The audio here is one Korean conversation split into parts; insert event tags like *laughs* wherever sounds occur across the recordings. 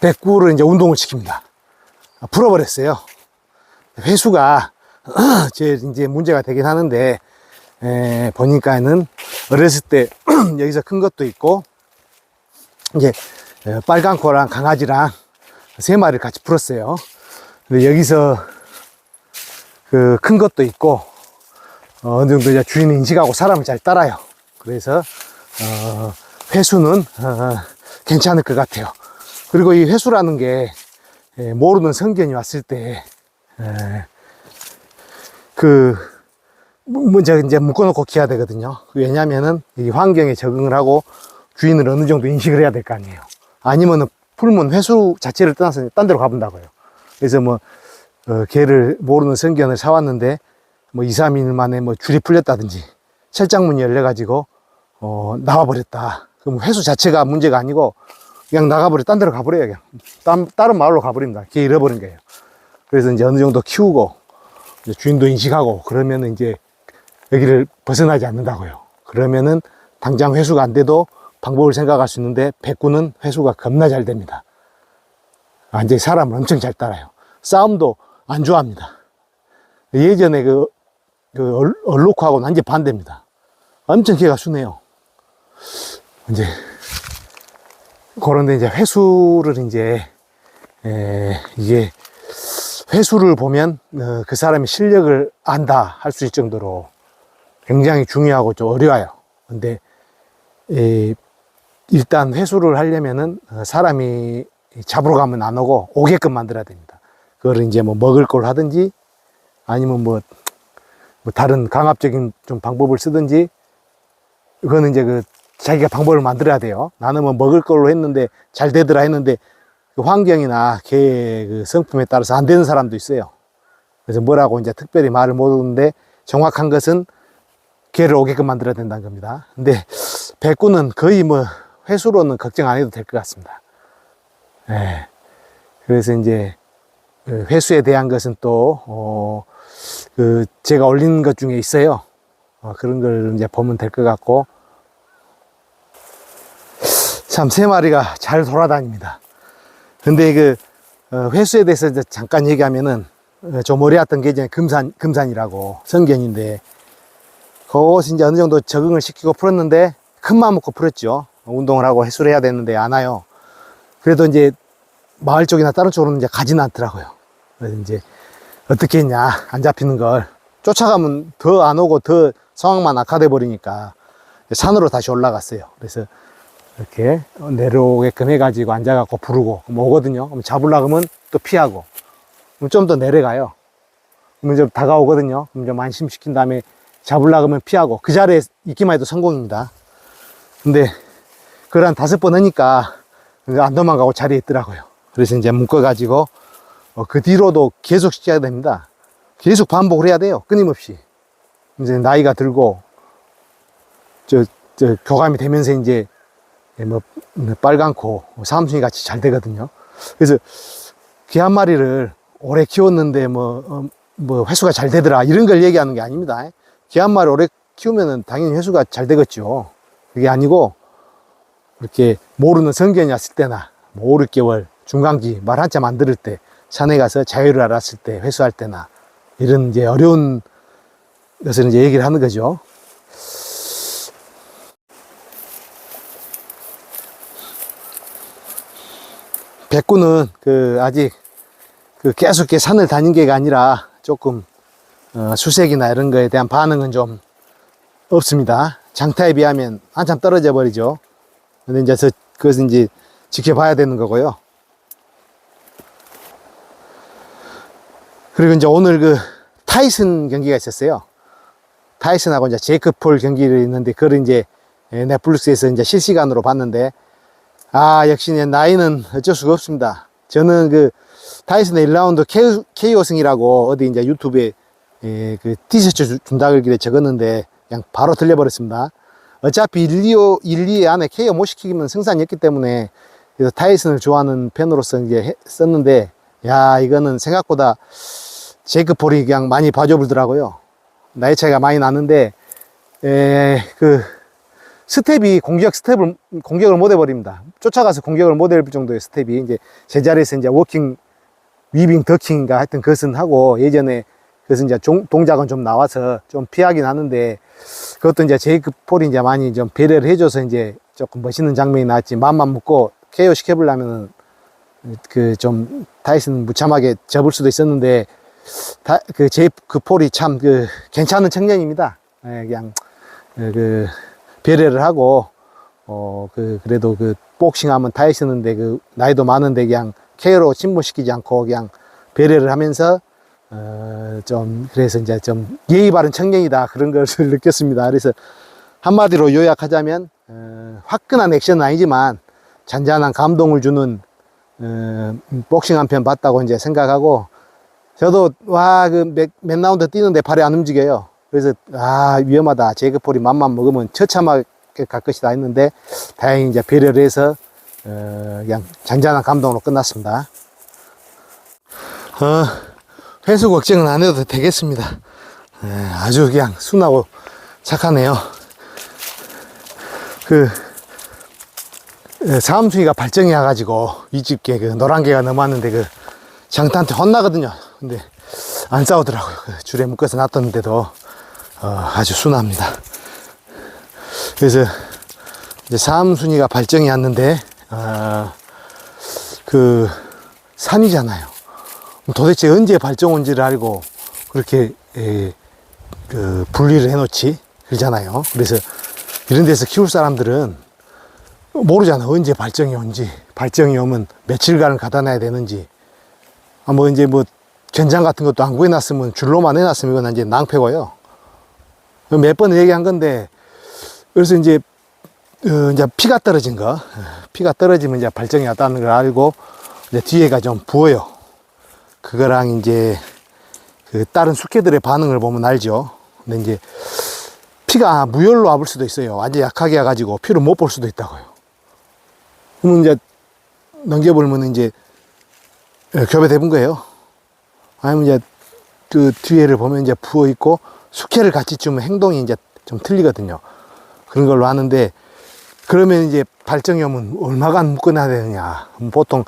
백구를 이제 운동을 시킵니다. 아, 풀어버렸어요. 회수가 제일 이제 문제가 되긴 하는데 에, 보니까는 어렸을 때 *clears throat* 여기서 큰 것도 있고 이제 에, 빨간 코랑 강아지랑 세 마리를 같이 풀었어요. 근데 여기서 그 큰 것도 있고 어, 어느 정도 이제 주인을 인식하고 사람을 잘 따라요. 그래서 어, 회수는 어, 괜찮을 것 같아요. 그리고 이 회수라는 게 에, 모르는 성견이 왔을 때 에, 그 먼저 이제 묶어놓고 키워야 되거든요. 왜냐면은 이 환경에 적응을 하고 주인을 어느 정도 인식을 해야 될 거 아니에요. 아니면은 풀문 회수 자체를 떠나서 딴 데로 가본다고요. 그래서 뭐, 어, 개를 모르는 성견을 사왔는데 뭐 2, 3일 만에 뭐 줄이 풀렸다든지 철장문이 열려가지고 어, 나와버렸다. 그럼 회수 자체가 문제가 아니고 그냥 나가버려, 딴 데로 가버려요. 그냥. 딴, 다른 마을로 가버립니다. 개 잃어버린 거예요. 그래서 이제 어느 정도 키우고 주인도 인식하고 그러면은 이제 여기를 벗어나지 않는다고요. 그러면은 당장 회수가 안 돼도 방법을 생각할 수 있는데 백구는 회수가 겁나 잘 됩니다. 완전히 사람을 엄청 잘 따라요. 싸움도 안 좋아합니다. 예전에 그, 그 얼- 얼룩하고는 완전 반대입니다. 엄청 개가 순해요. 이제 그런데 이제 회수를 이제 에, 이게 회수를 보면 어, 그 사람이 실력을 안다 할 수 있을 정도로 굉장히 중요하고 좀 어려워요. 근데 에, 일단 회수를 하려면은 어, 사람이 잡으러 가면 안 오고 오게끔 만들어야 됩니다. 그거를 이제 뭐 먹을 걸 하든지 아니면 뭐, 뭐 다른 강압적인 좀 방법을 쓰든지 그거는 이제 그 자기가 방법을 만들어야 돼요. 나는 뭐 먹을 걸로 했는데 잘 되더라 했는데 그 환경이나 개의 그 성품에 따라서 안 되는 사람도 있어요. 그래서 뭐라고 이제 특별히 말을 못 하는데 정확한 것은 개를 오게끔 만들어야 된다는 겁니다. 근데 백구는 거의 뭐 회수로는 걱정 안 해도 될 것 같습니다. 예. 그래서 이제 그 회수에 대한 것은 또, 어, 그 제가 올린 것 중에 있어요. 어, 그런 걸 이제 보면 될 것 같고. 참, 세 마리가 잘 돌아다닙니다. 근데 그, 어, 회수에 대해서 이제 잠깐 얘기하면은, 어, 저 머리 왔던 게 이제 금산, 금산이라고, 성견인데, 그것이 이제 어느 정도 적응을 시키고 풀었는데, 큰 마음 먹고 풀었죠. 운동을 하고 해수를 해야 되는데 안 와요. 그래도 이제 마을 쪽이나 다른 쪽으로는 이제 가지는 않더라고요. 그래서 이제 어떻게 했냐, 안 잡히는 걸. 쫓아가면 더 안 오고 더 상황만 악화돼 버리니까 산으로 다시 올라갔어요. 그래서 이렇게 내려오게끔 해가지고 앉아갖고 부르고 그럼 오거든요. 그럼 잡으려고 하면 또 피하고. 좀 더 내려가요. 그러면 좀 다가오거든요. 그럼 좀 안심시킨 다음에 잡으려고 하면 피하고 그 자리에 있기만 해도 성공입니다. 근데 그걸 한 다섯 번 하니까 안 도망가고 자리에 있더라고요. 그래서 이제 묶어가지고 어, 그 뒤로도 계속 시켜야 됩니다. 계속 반복을 해야 돼요. 끊임없이. 이제 나이가 들고 저, 저 교감이 되면서 이제 뭐 빨간코, 삼순이 같이 잘 되거든요. 그래서 개한 마리를 오래 키웠는데 뭐, 어, 뭐 회수가 잘 되더라 이런 걸 얘기하는 게 아닙니다. 개한 마리 오래 키우면은 당연히 회수가 잘 되겠죠. 그게 아니고 이렇게 모르는 성견이 왔을 때나 뭐 5, 6개월 중간기 말 한참 안 들을 때 산에 가서 자유를 알았을 때 회수할 때나 이런 이제 어려운 것을 이제 얘기를 하는 거죠. 백구는 그 아직 그 계속 이렇게 산을 다닌 게가 아니라 조금 어, 수색이나 이런 거에 대한 반응은 좀 없습니다. 장타에 비하면 한참 떨어져 버리죠. 근데 이제 저, 그것은 이제 지켜봐야 되는 거고요. 그리고 이제 오늘 그 타이슨 경기가 있었어요. 타이슨하고 이제 제이크 폴 경기를 있는데 그걸 이제 예, 넷플릭스에서 이제 실시간으로 봤는데 아 역시 내 나이는 어쩔 수가 없습니다. 저는 그 타이슨의 1라운드 KO, KO승이라고 어디 이제 유튜브에 예, 그 티셔츠 주- 준다 글길에 적었는데 그냥 바로 들려버렸습니다. 어차피 1, 2, 1, 2 안에 KO 못 시키면 승산이 없기 때문에 그래서 타이슨을 좋아하는 팬으로서 이제 해- 썼는데 야 이거는 생각보다 제이크 폴이 그냥 많이 봐줘 불더라고요. 나이 차이가 많이 나는데 에, 그 스텝이 공격 스텝을 공격을 못 해버립니다. 쫓아가서 공격을 못 해볼 정도의 스텝이 이제 제자리에서 이제 워킹 위빙 더킹인가 하여튼 그것은 하고 예전에 그래서 이제 종- 동작은 좀 나와서 좀 피하긴 하는데 그것도 이제 제이크 폴이 이제 많이 좀 배려를 해줘서 이제 조금 멋있는 장면이 나왔지 맘만 먹고 KO 시켜보려면은 그좀 타이슨 무참하게 접을 수도 있었는데 다, 그 제이크 폴이 참 그 괜찮은 청년입니다. 예, 그냥 그, 그 배려를 하고 어 그 그래도 그 복싱하면 타이슨인데 그 나이도 많은데 그냥 KO로 침몰시키지 않고 그냥 배려를 하면서 어, 좀, 그래서 이제 좀 예의 바른 청년이다. 그런 것을 *laughs* 느꼈습니다. 그래서 한마디로 요약하자면, 어, 화끈한 액션은 아니지만 잔잔한 감동을 주는, 어, 복싱 한 편 봤다고 이제 생각하고, 저도, 와, 그, 몇, 몇 라운드 뛰는데 발이 안 움직여요. 그래서, 아, 위험하다. 제그폴이 맘만 먹으면 처참하게 갈 것이다 했는데, 다행히 이제 배려를 해서, 어, 그냥 잔잔한 감동으로 끝났습니다. 어, 회수 걱정은 안 해도 되겠습니다. 예, 아주 그냥 순하고 착하네요. 그, 예, 사암수이가 발정이 와가지고, 이 집게 그 노란 개가 넘었는데 그 장타한테 혼나거든요. 근데 안 싸우더라고요. 그 줄에 묶어서 놨던데도, 어, 아주 순합니다. 그래서 이제 사암순이가 발정이 왔는데, 어, 그, 산이잖아요. 도대체 언제 발정 온지를 알고 그렇게 에, 그 분리를 해놓지 그러잖아요. 그래서 이런 데서 키울 사람들은 모르잖아. 언제 발정이 온지 발정이 오면 며칠간을 갖다 놔야 되는지 아, 뭐 이제 뭐 견장 같은 것도 안 구해놨으면 줄로만 해놨으면 이건 이제 낭패고요. 몇 번 얘기한 건데 그래서 이제 어, 이제 피가 떨어진 거 어, 피가 떨어지면 이제 발정이 왔다는 걸 알고 이제 뒤에가 좀 부어요. 그거랑 이제 그 다른 숙회들의 반응을 보면 알죠. 근데 이제 피가 무혈로 와볼 수도 있어요. 완전 약하게 와가지고 피를 못 볼 수도 있다고요. 그러면 이제 넘겨보면 이제 교배돼본 거예요. 아니면 이제 그 뒤에를 보면 이제 부어 있고 숙회를 같이 주면 행동이 이제 좀 틀리거든요. 그런 걸로 하는데 그러면 이제 오면 얼마간 묶어놔야 되느냐. 보통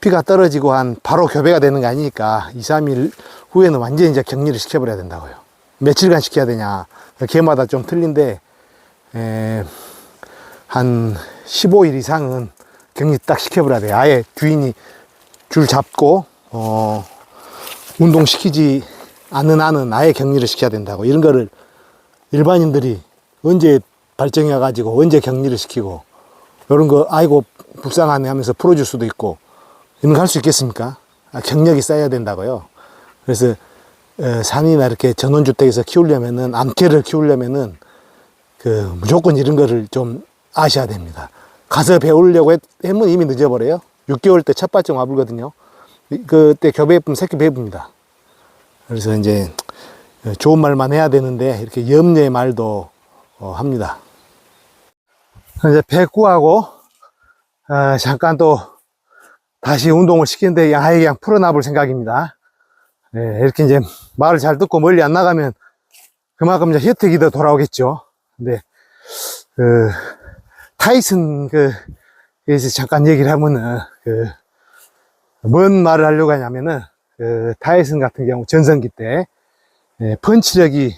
피가 떨어지고 한 바로 교배가 되는 게 아니니까 2, 3일 후에는 완전히 이제 격리를 시켜버려야 된다고요. 며칠간 시켜야 되냐. 개마다 좀 틀린데, 에, 한 15일 이상은 격리 딱 시켜버려야 돼요. 아예 주인이 줄 잡고, 어, 운동시키지 않는 한은 아예 격리를 시켜야 된다고. 이런 거를 일반인들이 언제 발정해 가지고 언제 격리를 시키고, 이런 거, 아이고, 불쌍하네 하면서 풀어줄 수도 있고, 이런 거 할 수 있겠습니까? 아, 경력이 쌓여야 된다고요. 그래서 에, 산이나 이렇게 전원주택에서 키우려면은 암캐를 키우려면은 그 무조건 이런 거를 좀 아셔야 됩니다. 가서 배우려고 했, 면 이미 늦어버려요. 6개월 때 첫 발정 와불거든요. 이- 그때 교배 예쁘면 새끼 배부입니다. 그래서 이제 어, 좋은 말만 해야 되는데 이렇게 염려의 말도 어, 합니다. 이제 배 구하고 어, 잠깐 또 다시 운동을 시키는데 아예 그냥 풀어놔볼 생각입니다. 네, 이렇게 이제 말을 잘 듣고 멀리 안 나가면 그만큼 이제 혜택이 더 돌아오겠죠. 근데 그 타이슨 그 에서 잠깐 얘기를 하면은 그 뭔 말을 하려고 하냐면은 그 타이슨 같은 경우 전성기 때 예, 펀치력이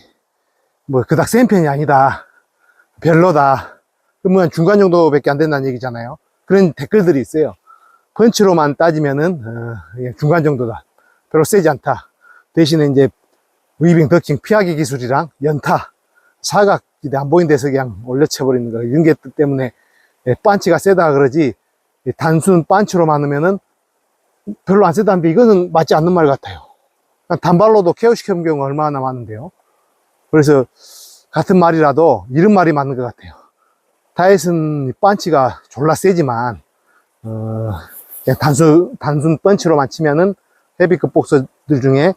뭐 그닥 센 편이 아니다. 별로다. 그러면 중간 정도밖에 안 된다는 얘기잖아요. 그런 댓글들이 있어요. 펀치로만 따지면은 어, 그냥 중간 정도다. 별로 세지 않다. 대신에 이제 위빙 더킹 피하기 기술이랑 연타 사각 이안 보이는 데서 그냥 올려쳐버리는 거 이런 게 때문에 예, 판치가 세다 그러지 이 단순 판치로 많으면은 별로 안 세다는데 이거는 맞지 않는 말 같아요. 단발로도 케어 시켜본 경우가 얼마나 많은데요. 그래서 같은 말이라도 이런 말이 맞는 것 같아요. 타이슨 판치가 졸라 세지만 어, 단순, 단순 펀치로만 치면은 헤비급 복서들 중에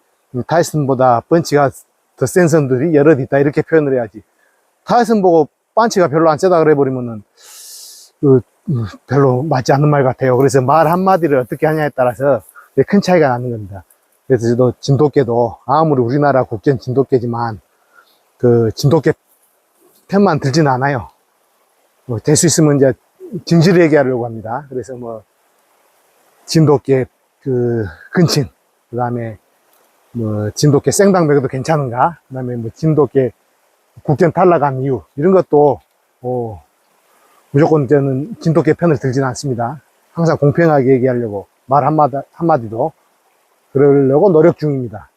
타이슨보다 펀치가 더 센 선들이 여럿 있다. 이렇게 표현을 해야지. 타이슨 보고 펀치가 별로 안 세다 그래 버리면은, 그, 음, 별로 맞지 않는 말 같아요. 그래서 말 한마디를 어떻게 하냐에 따라서 큰 차이가 나는 겁니다. 그래서 저도 진돗개도 아무리 우리나라 국제는 진돗개지만 그 진돗개 편만 들진 않아요. 뭐 될 수 있으면 이제 진실을 얘기하려고 합니다. 그래서 뭐 진돗개 그 근친, 그 다음에 뭐 진돗개 생당 먹여도 괜찮은가, 그 다음에 뭐 진돗개 국전 탈락한 이유 이런 것도 어, 무조건 저는 진돗개 편을 들지는 않습니다. 항상 공평하게 얘기하려고 말 한마디 한마디도 그러려고 노력 중입니다.